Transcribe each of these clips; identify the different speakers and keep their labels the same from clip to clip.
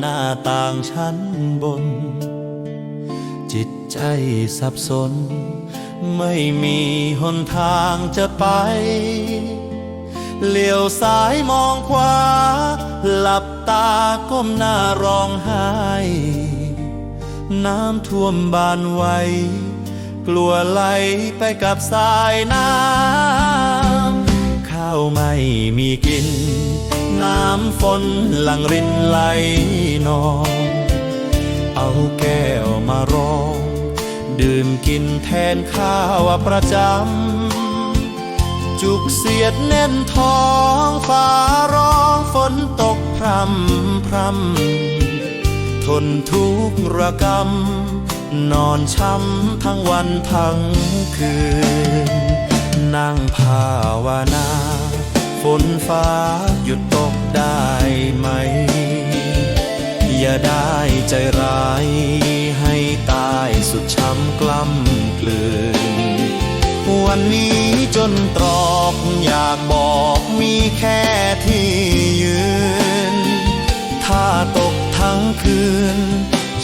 Speaker 1: หน้าต่างชั้นบน จิตใจสับสน ไม่มีหนทางจะไป เลี้ยวซ้ายมองขวา หลับตาก้มหน้าร้องไห้ น้ำท่วมบานไว้กลัวไหลไปกับสายน้ำ ข้าวไม่มีกินำฝนหลังรินไหลนอง เอาแก้วมารองดื่มกินแทนข้าวประจำ จุกเสียดแน่นท้องฟ้าร้องฝนตกพรำพรำทนทุกข์ระกำ นอนช้ำทั้งวันทั้งคืน นั่งภาวนา ฝนฟ้าหยุดตก ได้ไหม อย่าได้ใจร้าย ให้ตายสุดช้ำกล้ำกลืน วันนี้จนตรอกอยากบอกมีแค่ที่ยืน ถ้าตกทั้งคืน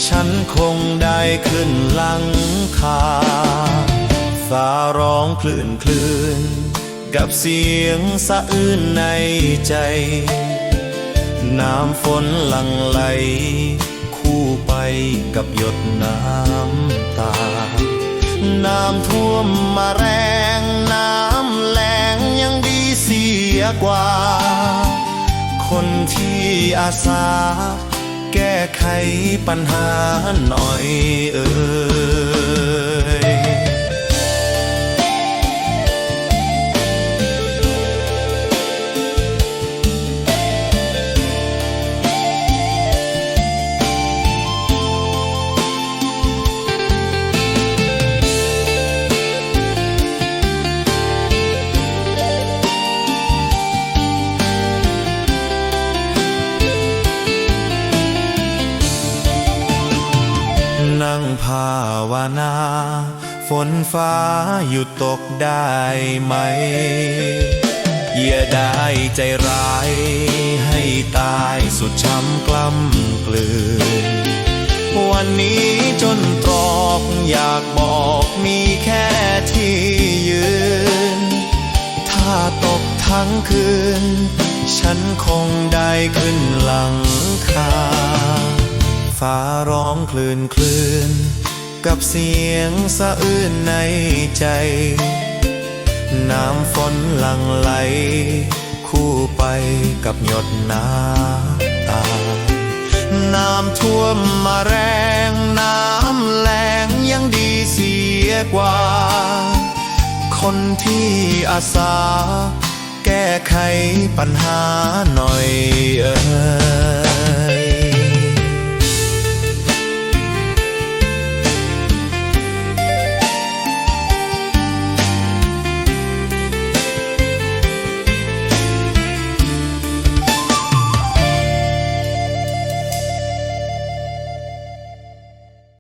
Speaker 1: ฉันคงได้ขึ้นหลังคาฟ้าร้องคลื่นคลื่นกับเสียงสะอื้นในใจ น้ำฝนหลังไหล คู่ไปกับหยดน้ำตา น้ำท่วมมาแรง น้ำแรงยังดีเสียกว่า คนที่อาสา แก้ไขปัญหาหน่อยเอ่ย ภาวนา ฝนฟ้าหยุดตกได้ไหม อย่าได้ใจร้าย ให้ตายสุดช้ำกล้ำกลืน วันนี้จนตรอกอยากบอกมีแค่ที่ยืน ถ้าตกทั้งคืน ฉันคงได้ขึ้นหลังคา ฟ้าร้องคลื่นคลื่น กับเสียงสะอื้นในใจ น้ำฝนหลังไหล คู่ไปกับหยดน้ำตา น้ำท่วมมาแรง น้ำแรงยังดีเสียกว่า คนที่อาสา แก้ไขปัญหาหน่อยเออ